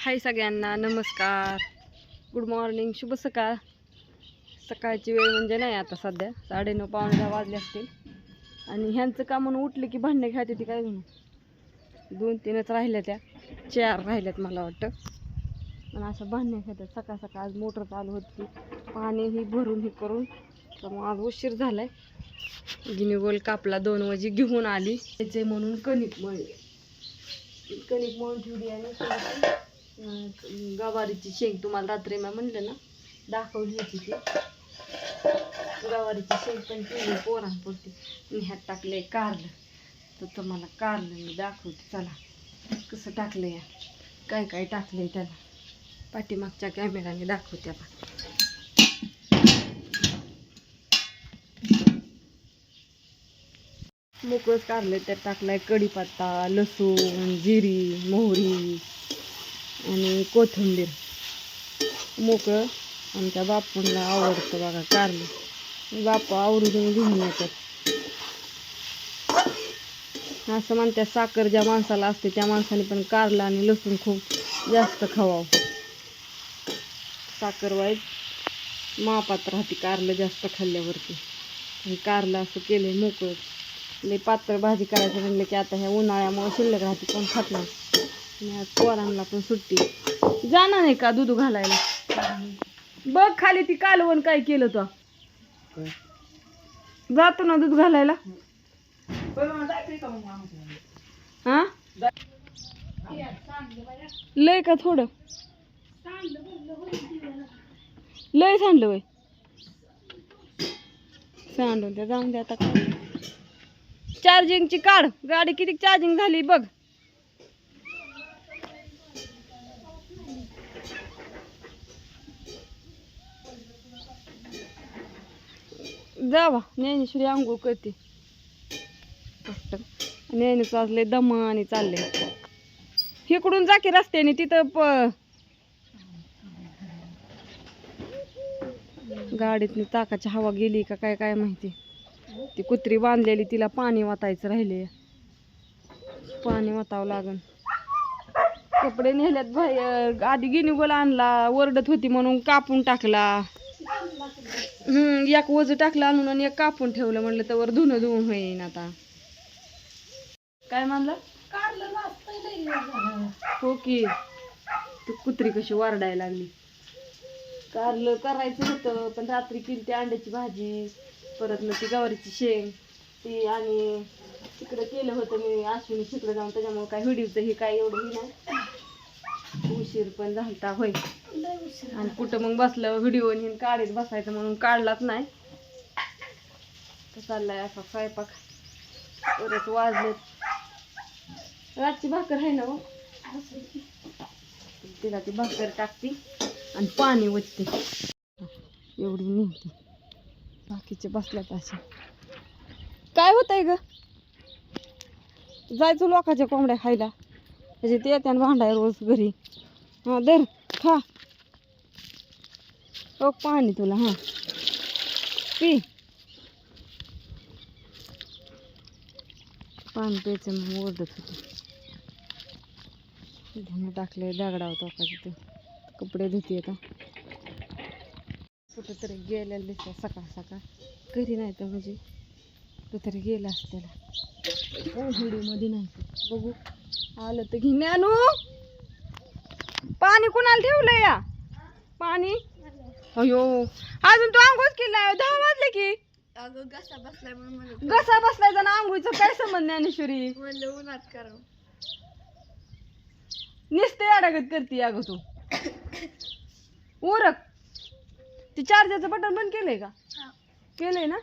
हाय सगळ्यांना नमस्कार. Good morning शुभ सकाळ. सकाळची वेळ म्हणजे नाही आता सध्या साडेनऊ पावणे दहा वाजले असतील. आणि ह्यांचं काम म्हणून उठले की भांडणे खाते ती काय म्हणून? दोन तीनच राहिल्या त्या चार राहिल्यात मला वाटतं. पण असं भांडणे खात्यात सकाळ सकाळ आज मोटर चालू होती. पाणी ही भरून हे करून तर मग आज उशीर झाला आहे गिनीगोल कापला दोन वाजे घेऊन आली. त्याचे म्हणून कणिक मळली. कणिक मळून ठेवली आणि गवारीची शेंग तुम्हाला रात्री मी म्हणलं ना दाखवली होती ती. गवारीची शेंग पण केली पोरांपुरती मी ह्यात टाकले कारलं. तर तुम्हाला कारलं मी दाखवते. चला कसं टाकलं या काय काय टाकलंय त्याला? पाठीमागच्या कॅमेराने दाखवते त्याला मोकळंच काढलं त्यात टाकलाय कढीपत्ता लसूण जिरी मोहरी. आणि कोथिंबीर. मोकळं. आमच्या बापूंना आवडतं बघा कारलं. बापू आवडून घेऊन येतात. असं म्हणतात साखर ज्या माणसाला असते त्या माणसाने पण कारलं आणि लसूण खूप जास्त खावावं. साखर वाईट. मापात राहते कारलं जास्त खाल्ल्यावरती. आणि कारलं असं केलं मोकळं. लई पातळ भाजी करायचं म्हणलं की आता ह्या उन्हाळ्यामुळे शिल्लक राहते कोण खात नाही. आणि आज पोरांना पण सुट्टी. जाणार नाही का दूध घालायला? बघ खाली ती कालवण काय केलं तो. जातो ना दूध घालायला? हा? लय का थोडं? लय सांडलं वय. सांडून द्या जाऊन द्या आता. काय चार्जिंगची काढ. गाडी किती चार्जिंग झाली बघ. जावा. ज्ञानेश्वरी आंघोळ करते. ज्ञानेच वाजले दमाने चालले इकडून जा की रस्त्याने तिथं प गाडीतनी चाकाची हवा गेली का काय काय माहिती. ती कुत्री बांधलेली तिला पाणी वाटायचं राहिले पाणी वाटावं लागन. कपडे नेल्यात बाहेर. आधी गिनीगोल आणला ओरडत होती म्हणून कापून टाकला. हम्म एक वज टाकलं आणून आणि एक कापून ठेवलं म्हणलं तर वर धुणं धुवून होईन आता. काय म्हणलं? हो की. ती कुत्री कशी वरडायला लागली. कारलं करायचं होतं पण रात्री केली ती अंड्याची भाजी परत मग ती गवारीची शेंग ती आणि तिकडं केलं होतं मी अश्विनी तिकडं जाऊन त्याच्यामुळे काय व्हिडिओचं हे काय एवढं हे नाही. उशीर पण झालता होय. आणि कुठं मग बसलं व्हिडिओ नेऊन काढत बसायचं म्हणून काढलाच नाही. तर चाललाय असा स्वयंपाक. परत वाजलेत. रातची भाकर आहे ना हो? तिला ती भाकर टाकते आणि पाणी वचते एवढी निघते. बाकीचे बसल्यात असे. काय होत आहे ग? जायचं लोकांच्या कोंबड्या खायला. म्हणजे ते येते आणि भांडाय रोज घरी. हां दर खा. टोक पाणी तुला हां. पी. पाणी प्यायचं मग ओरडत होते. धुणं टाकले दगडा टोका तिथे कपडे धुते आता कुठं तरी गेलेलं दिसतं सकाळ सकाळ. घरी नाही तर म्हणजे कुठंतरी गेला असतेला त्याला. हो, व्हिडिओमध्ये नाही ते. बघू. आलं तर घेणे आणू पाणी कुणाला ठेवलं या? पाणी? अयो अजून तू आंघोळ केला दहा वाजले की. अगं घसा बसलाय म्हणून म्हणत घसा बसलाय ना आंघोळीचं काय संबंध ज्ञानेश्वरी? म्हणलं उन्हात करावं. नुसते अडगत करते अगं तू. उरक ते चार्जरचं बटन बंद केलंय का? केलंय ना?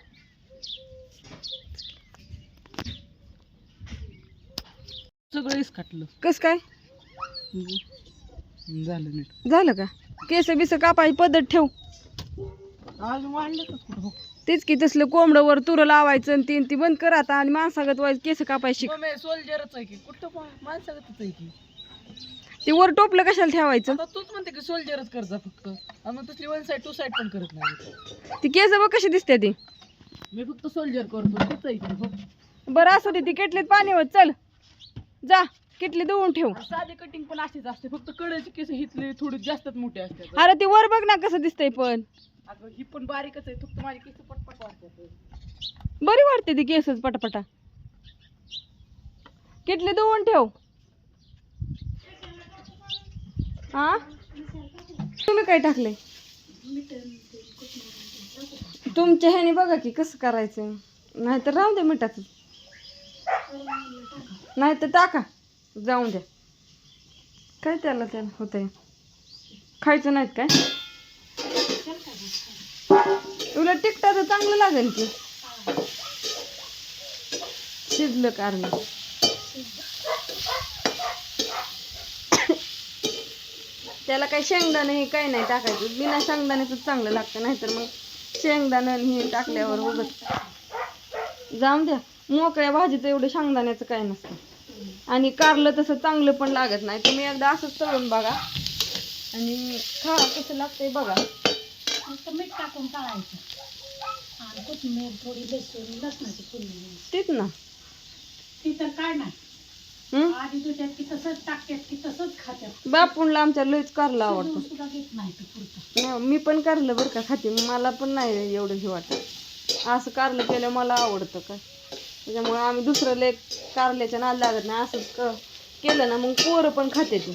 सगळं इसकाटलं. कस काय? झालं नीट. झालं का? केस बिस कापायची पद्धत ठेव. कुठं तेच की तसलं कोंबडं वर तुरं लावायचं आणि तीन ती बंद कर आता आणि माणसागत व्हायचं केस कापायची सोल्जरच आहे की? कुठं माणसागतच आहे की? ते वर टोपलं कशाला ठेवायचं? आता तूच म्हणते की सोल्जरच करजा फक्त. आणि मग वन साईड टू साईड पण करत नाही. ती केस बघ कशी दिसते ती. मी फक्त सोल्जर करतो. तूच आहे की हो. बरं असू दे ती केटलीत पाणी होत. चल. जा. किटली धुवून ठेव. साधे कटिंग पण अशीच असते फक्त कडेचे केस हिथले थोडी जास्तच मोठे असतात अरे ते वर बघ ना कसं दिसतंय पण. अगं ही पण बारीकच आहे फक्त माझे केस पटपट वाटतात बरी वाटते ती केसच पटापटा. किटली धुवून ठेव. हा तुम्ही काय टाकले तुमच्या ह्याने बघा की कसं करायचं. नाहीतर राहू दे मिठाचं. नाही तर टाका. जाऊन द्या. काय त्याला त्याला आहे खायचं नाहीत काय? तुला टिकटा तर चांगलं लागेल की. शिजलं कारण. त्याला काही शेंगदाणं हे काही नाही टाकायचं. बिना शेंगदाण्याचं चांगलं लागतं नाहीतर मग शेंगदाणं हे टाकल्यावर उगत जाऊन द्या. मोकळ्या भाजीचं एवढं शेंगदाण्याचं काय नसतं. आणि कारलं तसं चांगलं पण लागत नाही. तुम्ही एकदा असंच तळून बघा. आणि खा कसं लागतंय बघा. मीठ टाकून काढायचं आणि कोथिंबीर थोडी लसूण लसणाची फोडणी तेच ना. ती तर काय नाही. हं? आधी तुझ्यात की तसंच टाकतात की तसंच खात्यात. बापूंला आमच्या लयच कारलं आवडतं. शिजवून सुद्धा घेत नाही ते पुरतं. नाही, मी पण कारलं बरं का खाते. मला पण नाही एवढं हे वाटत. असं कारलं केलं मला आवडतं का? त्याच्यामुळे आम्ही दुसरं लेक कारल्याच्या नाद लागत नाही असंच केलं ना मग पोरं पण खाते ते.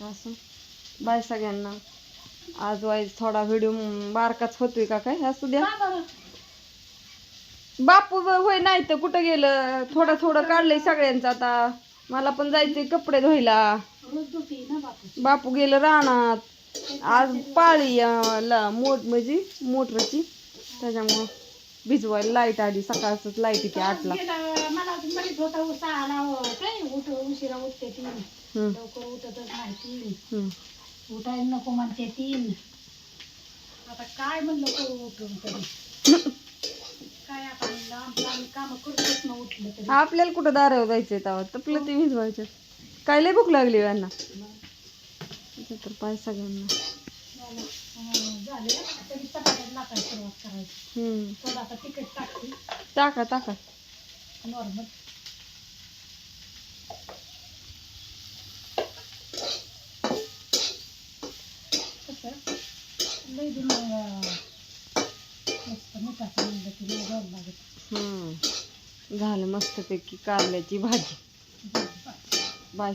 असं. बाय सगळ्यांना. आज वाईज थोडा व्हिडिओ बारकाच होतोय का काय? असू द्या. बापू होय नाही तर कुठं गेलं? थोडं थोडं काढलंय सगळ्यांचं आता. मला पण जायचंय कपडे धुवायला. बापू गेलं रानात. आज पाळी मोठ म्हणजे मोटरची. त्याच्यामुळं भिजवायला लाइट आली. सकाळच लाइट येते आठला. मला म्हणत होता सहाला हो, काय उठ उशिरा उठते हम्म, लवकर उठतच नाही हम्म. उठायला नको म्हणते तीन आता काय म्हणलं करू उठून तरी. काय आता लांब लांब काम करतोच ना उठलं तरी. आपल्याला कुठं दारावर जायचंय तेव्हा? तपलं ते भिजवायचं. काय लय भूक लागली यांना? तर पाय सगळ्यांना. झालं. अं, झाले तरी चपात्यात लागायला सुरुवात करायची. हम्म. थोडासा तिखट टाकते. टाका टाका. नॉर्मल. कसं? लई दिन अं, मस्त मिठाचं म्हणलं की लई गोड लागत हम्म. झालं मस्तपैकी कारल्याची भाजी. बाय